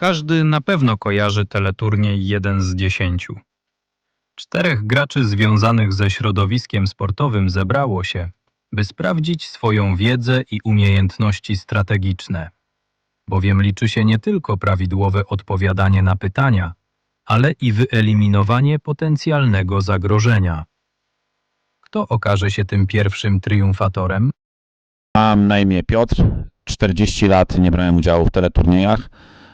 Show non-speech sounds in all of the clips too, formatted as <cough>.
Każdy na pewno kojarzy teleturniej 1 z 10. Czterech graczy związanych ze środowiskiem sportowym zebrało się, by sprawdzić swoją wiedzę i umiejętności strategiczne. Bowiem liczy się nie tylko prawidłowe odpowiadanie na pytania, ale i wyeliminowanie potencjalnego zagrożenia. Kto okaże się tym pierwszym triumfatorem? Mam na imię Piotr. 40 lat nie brałem udziału w teleturniejach,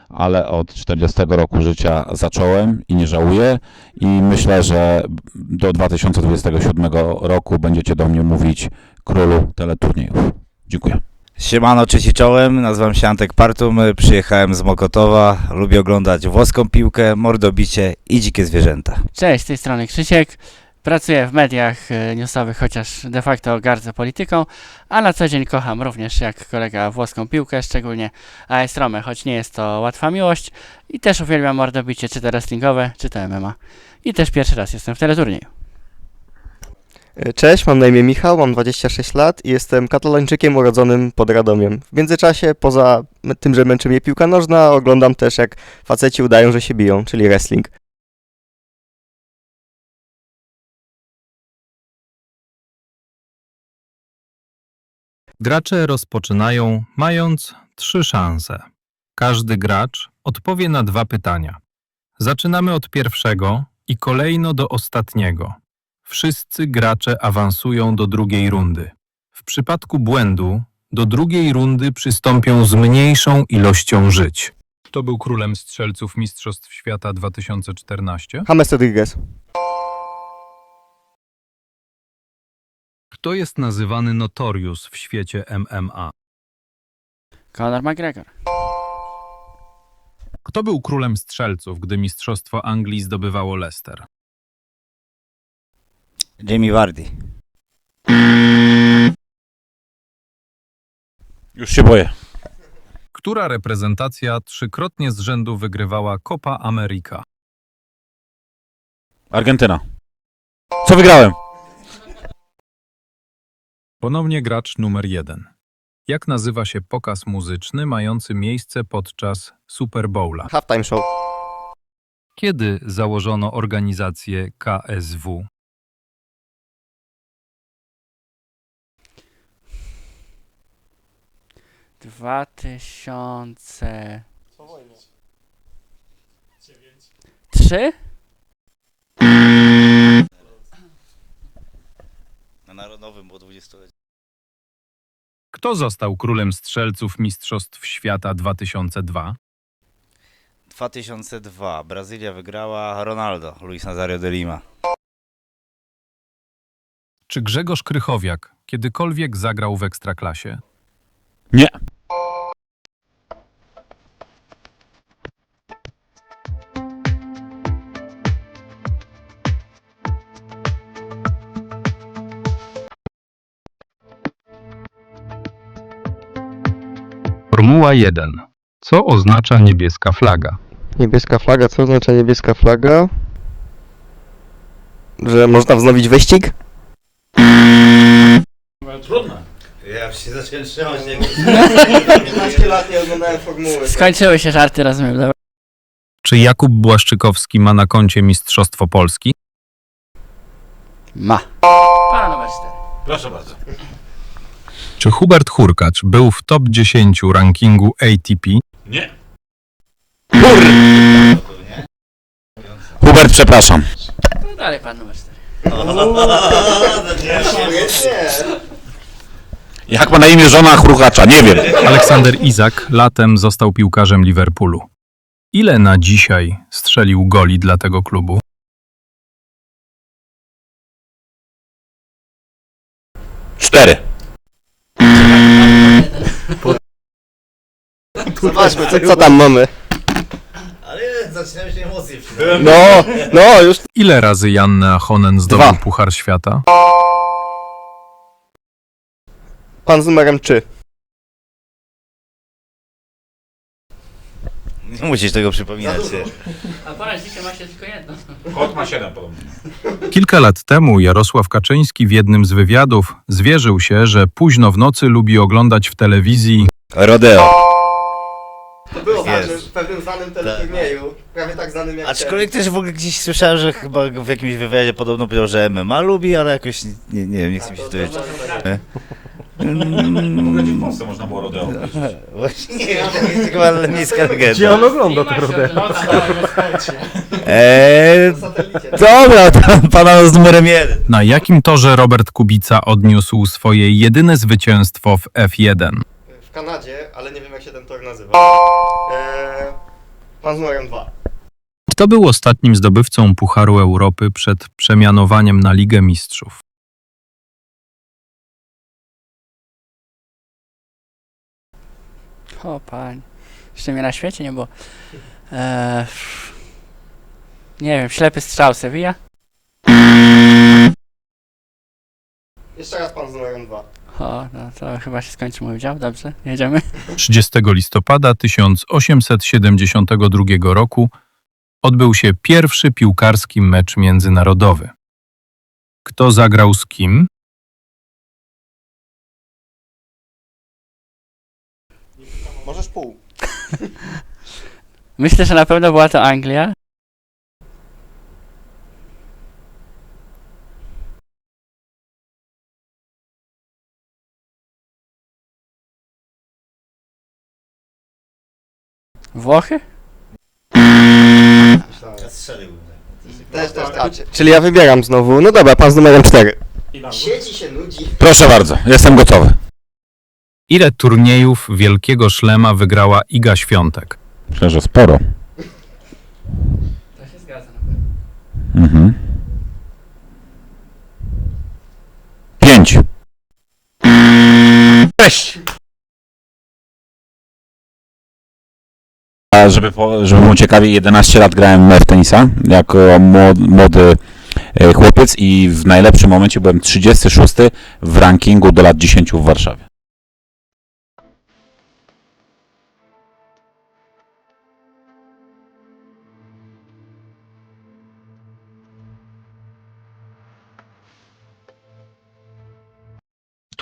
ale od 40 roku życia zacząłem i nie żałuję. I myślę, że do 2027 roku będziecie do mnie mówić królu teleturniejów. Dziękuję. Siemano, cześć czołem, nazywam się Antek Partum, przyjechałem z Mokotowa, lubię oglądać włoską piłkę, mordobicie i dzikie zwierzęta. Cześć, z tej strony Krzysiek. Pracuję w mediach e, newsowych, chociaż de facto gardzę polityką, a na co dzień kocham również jak kolega włoską piłkę, szczególnie AS Romę, choć nie jest to łatwa miłość. I też uwielbiam mordobicie, czy to wrestlingowe, czy to MMA. I też pierwszy raz jestem w teleturnieju. Cześć, mam na imię Michał, mam 26 lat i jestem katalończykiem urodzonym pod Radomiem. W międzyczasie, poza tym, że męczy mnie piłka nożna, oglądam też jak faceci udają, że się biją, czyli wrestling. Gracze rozpoczynają mając trzy szanse. Każdy gracz odpowie na dwa pytania. Zaczynamy od pierwszego i kolejno do ostatniego. Wszyscy gracze awansują do drugiej rundy. W przypadku błędu do drugiej rundy przystąpią z mniejszą ilością żyć. Kto był królem strzelców Mistrzostw Świata 2014? James Rodriguez. Kto jest nazywany Notorious w świecie MMA? Conor McGregor. Kto był królem strzelców, gdy Mistrzostwo Anglii zdobywało Leicester? Jamie Vardy. Już się boję. Która reprezentacja trzykrotnie z rzędu wygrywała Copa America? Argentyna. Co wygrałem? Ponownie gracz numer jeden. Jak nazywa się pokaz muzyczny mający miejsce podczas Super Bowla? Halftime show. Kiedy założono organizację KSW? Dwa tysiące... Trzy? Na Narodowym było 20 lat. Kto został królem strzelców Mistrzostw Świata 2002? 2002. Brazylia wygrała Ronaldo, Luis Nazario de Lima. Czy Grzegorz Krychowiak kiedykolwiek zagrał w Ekstraklasie? Nie. Formuła 1. Co oznacza niebieska flaga? Niebieska flaga, co oznacza niebieska flaga? Że można wznowić wyścig? Ja się zacząłem trzymać, nie 15 lat nie oglądałem formuły. Skończyły się żarty, rozumiem, dobra. Czy Jakub Błaszczykowski ma na koncie Mistrzostwo Polski? Ma. 4. Proszę bardzo. Czy Hubert Hurkacz był w top 10 rankingu ATP? Nie. Hubert, przepraszam. No dalej pan numer 4. <laughs> Jak ma na imię żona Chruchacza? Nie wiem. Aleksander Izak latem został piłkarzem Liverpoolu. Ile na dzisiaj strzelił goli dla tego klubu? Cztery. Zobaczmy, co, co tam mamy. Ale zaczynają się emocje No, no, już Ile razy Janne Ahonen zdobył Dwa. Puchar Świata? pan z numerem 3. Nie musisz tego przypominać. A pana dzisiaj ma się tylko jedno. Kot ma siedem podobno. Kilka lat temu Jarosław Kaczyński w jednym z wywiadów zwierzył się, że późno w nocy lubi oglądać w telewizji Rodeo. To było Jest. ważne w pewnym znanym teleturnieju, prawie tak znanym jak Aczkolwiek też w ogóle gdzieś słyszałem, że chyba w jakimś wywiadzie podobno powiedział, że MMA lubi, ale jakoś nie, nie, wiem, nie chcę mi się to jeszcze... W Polsce można było rodeo. <laughs> Właśnie jest chyba legenda. Gdzie on ogląda to rodeo? Eee, dobra, to pana z numerem jeden. Na jakim torze Robert Kubica odniósł swoje jedyne zwycięstwo w F1? W Kanadzie, ale nie wiem jak się ten tor nazywa. Eee, pan z numerem 2. Kto był ostatnim zdobywcą Pucharu Europy przed przemianowaniem na Ligę Mistrzów? O, pań. Jeszcze mnie na świecie nie było. Eee, nie wiem, ślepy strzał Sevilla? Jeszcze raz pan z numerem 2. O, no to chyba się skończy mój udział. Dobrze, jedziemy. 30 listopada 1872 roku odbył się pierwszy piłkarski mecz międzynarodowy. Kto zagrał z kim? Możesz pół. Myślę, że na pewno była to Anglia. Włochy? Też, też, a, czy- Czyli ja wybieram znowu. No dobra, pan z numerem 4. Siedzi się nudzi. Proszę bardzo, jestem gotowy. Ile turniejów Wielkiego Szlema wygrała Iga Świątek? Myślę, że sporo. To się zgadza. Mhm. Pięć. Sześć. A żeby, po, żeby było ciekawie, 11 lat grałem w tenisa jako młody, młody e, chłopiec i w najlepszym momencie byłem 36 w rankingu do lat 10 w Warszawie.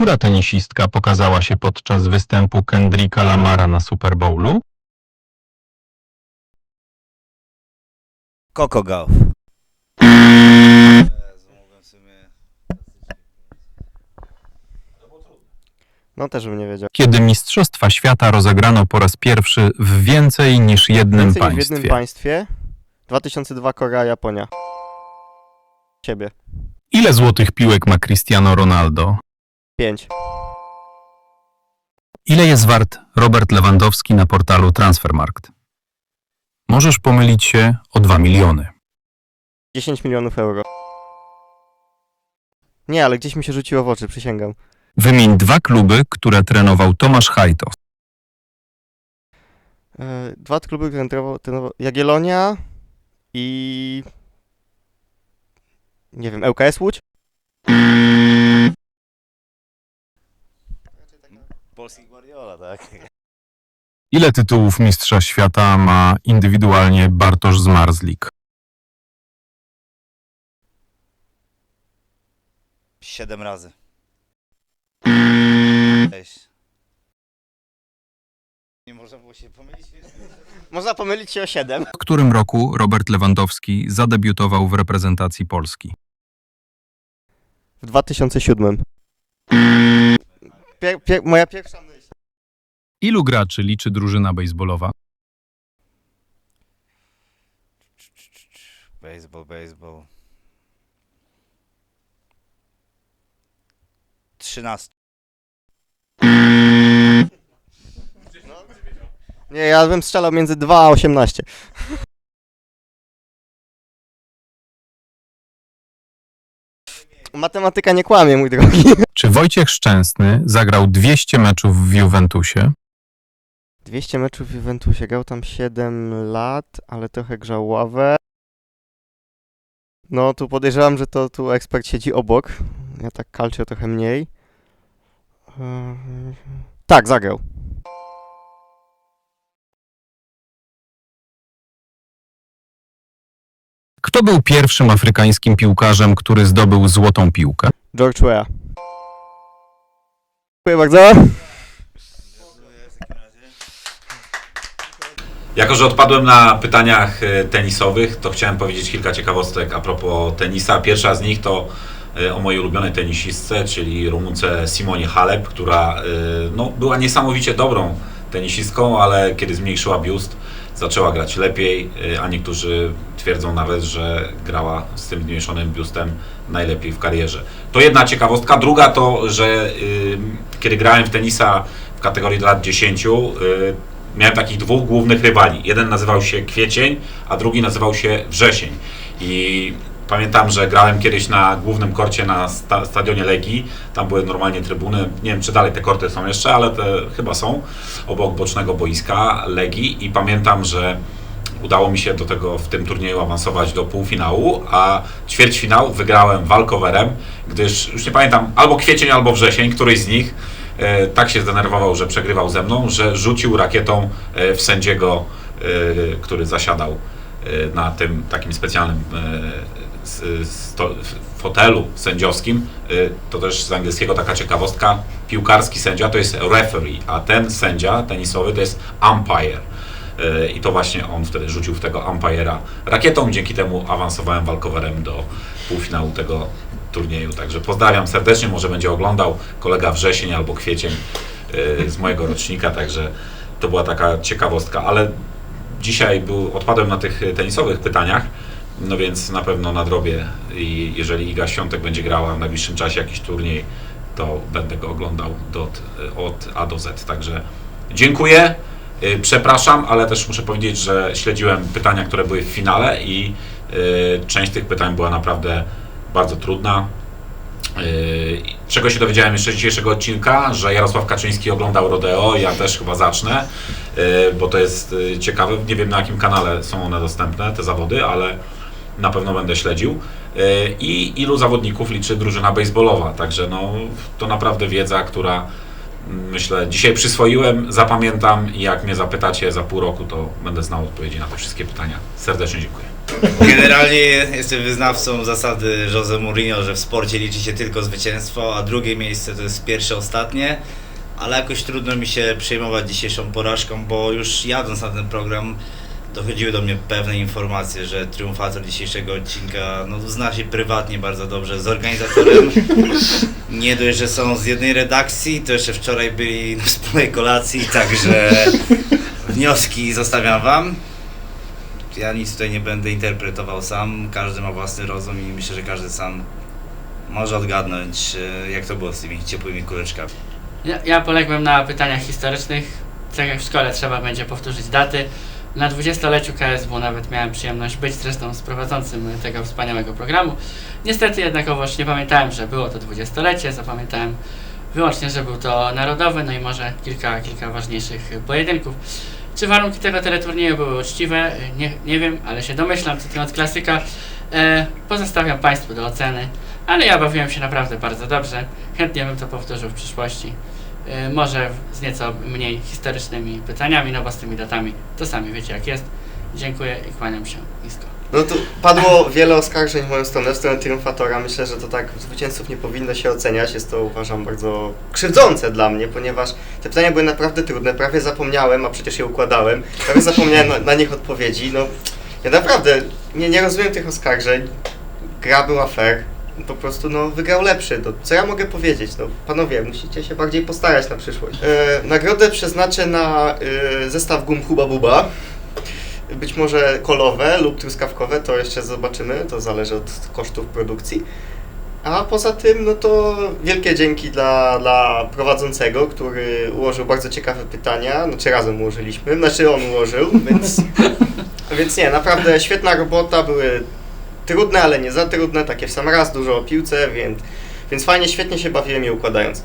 Która tenisistka pokazała się podczas występu Kendricka Lamara na Super Bowlu? Coco Gauff. No też bym nie wiedział. Kiedy Mistrzostwa Świata rozegrano po raz pierwszy w więcej niż jednym Więcej niż w państwie? jednym państwie. 2002 Korea, Japonia. Ciebie. Ile złotych piłek ma Cristiano Ronaldo? 5. Ile jest wart Robert Lewandowski na portalu Transfermarkt? Możesz pomylić się o 2 miliony. 10 milionów euro. Nie, ale gdzieś mi się rzuciło w oczy, przysięgam. Wymień dwa kluby, które trenował Tomasz Hajto. E, dwa kluby, które trenował, trenował Jagiellonia i... Nie wiem, ŁKS Łódź? Polski Guardiola, tak? Ile tytułów Mistrza Świata ma indywidualnie Bartosz Zmarzlik? Siedem razy. Cześć. Nie można było się pomylić? Można pomylić się o 7. W którym roku Robert Lewandowski zadebiutował w reprezentacji Polski? W 2007. Pier, pier, moja pierwsza myśl. Ilu graczy liczy drużyna baseballowa? Baseball, baseball. 13. Nie, ja bym strzelał między 2 a 18. Matematyka nie kłamie, mój drogi. <laughs> Czy Wojciech Szczęsny zagrał 200 meczów w Juventusie? 200 meczów w Juventusie, grał tam 7 lat, ale trochę grzał ławę. No, tu podejrzewam, że to tu ekspert siedzi obok. Ja tak kalczę trochę mniej. Eee, Tak, zagrał. Kto był pierwszym afrykańskim piłkarzem, który zdobył złotą piłkę? George Weah. Dziękuję bardzo. Jako, że odpadłem na pytaniach e, tenisowych, to chciałem powiedzieć kilka ciekawostek a propos tenisa. Pierwsza z nich to e, o mojej ulubionej tenisistce, czyli Rumunce Simonie Halep, która e, no, była niesamowicie dobrą tenisistką, ale kiedy zmniejszyła biust, zaczęła grać lepiej, e, a niektórzy twierdzą nawet, że grała z tym zmniejszonym biustem najlepiej w karierze. To jedna ciekawostka. Druga to, że y, kiedy grałem w tenisa w kategorii lat 10, y, miałem takich dwóch głównych rywali. Jeden nazywał się Kwiecień, a drugi nazywał się Wrzesień. I pamiętam, że grałem kiedyś na głównym korcie na sta stadionie Legii. Tam były normalnie trybuny. Nie wiem, czy dalej te korty są jeszcze, ale te chyba są obok bocznego boiska Legii. I pamiętam, że udało mi się do tego w tym turnieju awansować do półfinału, a ćwierćfinał wygrałem walkowerem, gdyż już nie pamiętam, albo kwiecień, albo wrzesień, któryś z nich e, tak się zdenerwował, że przegrywał ze mną, że rzucił rakietą e, w sędziego, e, który zasiadał e, na tym takim specjalnym e, sto, f- fotelu sędziowskim. E, To też z angielskiego taka ciekawostka. Piłkarski sędzia to jest referee, a ten sędzia tenisowy to jest umpire. E, I to właśnie on wtedy rzucił w tego umpire'a rakietą. Dzięki temu awansowałem walkowerem do półfinału tego turnieju. Także pozdrawiam serdecznie. Może będzie oglądał kolega wrzesień albo kwiecień e, z mojego rocznika. Także to była taka ciekawostka. Ale dzisiaj był, odpadłem na tych tenisowych pytaniach. No więc na pewno nadrobię i jeżeli Iga Świątek będzie grała w najbliższym czasie jakiś turniej, to będę go oglądał do, od A do Z. Także dziękuję. Y, Przepraszam, ale też muszę powiedzieć, że śledziłem pytania, które były w finale i y, część tych pytań była naprawdę bardzo trudna. Czego się dowiedziałem jeszcze z dzisiejszego odcinka, że Jarosław Kaczyński oglądał Rodeo, ja też chyba zacznę, bo to jest ciekawe. Nie wiem na jakim kanale są one dostępne, te zawody, ale na pewno będę śledził. Y, I ilu zawodników liczy drużyna baseballowa, także no, to naprawdę wiedza, która mm, myślę dzisiaj przyswoiłem, zapamiętam i jak mnie zapytacie za pół roku, to będę znał odpowiedzi na te wszystkie pytania. Serdecznie dziękuję. Generalnie jestem wyznawcą zasady Jose Mourinho, że w sporcie liczy się tylko zwycięstwo, a drugie miejsce to jest pierwsze, ostatnie. Ale jakoś trudno mi się przejmować dzisiejszą porażką, bo już jadąc na ten program dochodziły do mnie pewne informacje, że triumfator dzisiejszego odcinka no, zna się prywatnie bardzo dobrze z organizatorem. <laughs> Nie dość, że są z jednej redakcji, to jeszcze wczoraj byli na wspólnej kolacji, także wnioski zostawiam Wam. Ja nic tutaj nie będę interpretował sam, każdy ma własny rozum i myślę, że każdy sam może odgadnąć, e, jak to było z tymi ciepłymi kuleczkami. Ja, ja poległem na pytaniach historycznych. Tak jak w szkole trzeba będzie powtórzyć daty. Na 20-leciu KSW nawet miałem przyjemność być zresztą z prowadzącym tego wspaniałego programu. Niestety jednakowoż nie pamiętałem, że było to 20-lecie, zapamiętałem wyłącznie, że był to narodowy, no i może kilka, kilka ważniejszych pojedynków. Czy warunki tego teleturnieju były uczciwe? Nie, nie wiem, ale się domyślam, cytując klasyka. E, pozostawiam Państwu do oceny, ale ja bawiłem się naprawdę bardzo dobrze. Chętnie bym to powtórzył w przyszłości. E, może z nieco mniej historycznymi pytaniami, no bo z tymi datami to sami wiecie jak jest. Dziękuję i kłaniam się nisko. No tu padło wiele oskarżeń w moją stronę, w stronę triumfatora. Myślę, że to tak zwycięzców nie powinno się oceniać. Jest to uważam bardzo krzywdzące dla mnie, ponieważ te pytania były naprawdę trudne. Prawie zapomniałem, a przecież je układałem. Prawie zapomniałem na, na nich odpowiedzi. No ja naprawdę nie, nie rozumiem tych oskarżeń. Gra była fair. Po prostu no, wygrał lepszy. No, co ja mogę powiedzieć? No, panowie, musicie się bardziej postarać na przyszłość. E, nagrodę przeznaczę na e, zestaw gum Huba Buba. Być może kolowe lub truskawkowe, to jeszcze zobaczymy, to zależy od kosztów produkcji. A poza tym, no to wielkie dzięki dla, dla prowadzącego, który ułożył bardzo ciekawe pytania, znaczy razem ułożyliśmy, znaczy on ułożył, więc, <laughs> więc nie, naprawdę świetna robota, były trudne, ale nie za trudne, takie w sam raz, dużo o piłce, więc, więc fajnie, świetnie się bawiłem je układając.